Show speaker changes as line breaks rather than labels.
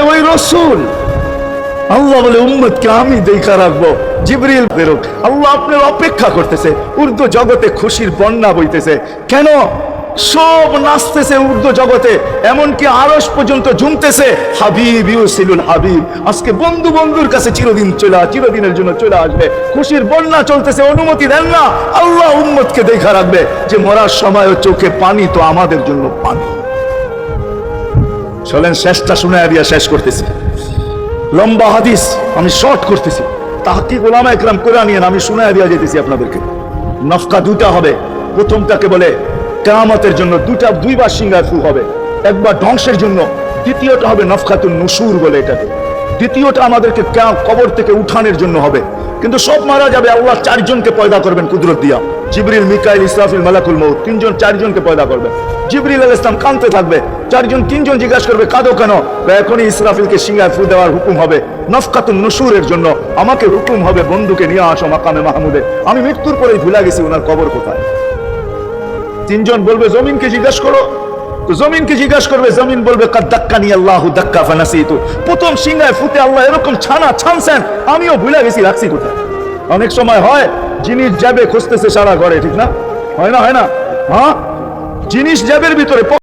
ওই রসুল। আল্লাহ বলে, উম্মতকে আমি দেখা রাখব। জিবরিল বেরোক। আল্লাহ আপনার অপেক্ষা করতেছে। উর্দু জগতে খুশির বন্যা বইতেছে। কেন? সব নাচতেছে উর্দু জগতে। এমনকি আরস পর্যন্ত ঝুমতেছে। হাবিব ইউসিলুল হাবিব। আজকে বন্ধু বন্ধুর কাছে চিরদিন চলে আ- চিরদিনের জন্য চলে আসবে। খুশির বন্যা চলতেছে, অনুমতি দেন না। আল্লাহ উম্মতকে দেখা রাখবে যে মরার সময় চোখে পানি তো আমাদের জন্য পানি। চলেন, শেষটা শুনে দিয়া শেষ করতেছি। লম্বা হাদিস আমি শর্ট করতেছি। তাহাকি গোলামা একরাম করে নিয়েন আমি শুনে দিয়া যেতেছি আপনাদেরকে। নফকা দুটা হবে, প্রথমটাকে বলে কেরামতের জন্য দুটা দুইবার সিঙ্গার ফু হবে, একবার ধ্বংসের জন্য, দ্বিতীয়টা হবে নফকাতুন নুসুর বলে এটাকে। দ্বিতীয়টা আমাদেরকে কবর থেকে উঠানের জন্য হবে। কিন্তু সব মারা যাবে, আল্লাহ চারজনকে পয়দা করবেন কুদরত দিয়া। জিবরিল, মিকাইল, ইসরাফিল, মালাকুল মৌ তিনজন, চারজনকে পয়দা করবেন। জিবরিল আল ইসলাম কানতে থাকবে চারজন, তিনজন জিজ্ঞাসা করবে, কাঁদো কেন? এখনই ইসরাফিলকে সিঙ্গার ফু দেওয়ার হুকুম হবে। নফকাতুন নসুরের জন্য আমাকে হুকুম হবে বন্ধুকে নিয়ে আসো মাকামে মাহমুদে। আমি মৃত্যুর পরেই ভুলে গেছি ওনার কবর কোথায়। তিনজন বলবে, জমিনকে জিজ্ঞাসা করো। জমিনকে জিজ্ঞাসা করবে, জমিন বলবে প্রথম ফুটে আল্লাহ এরকম ছানা ছানছেন, আমিও ভুলে গেছি রাখছি কোথায়। অনেক সময় হয়, জিনিস যাবে খুঁজতেছে সারা ঘরে, ঠিক না? হয় না হয় না? হ্যাঁ? জিনিস জ্যাবের ভিতরে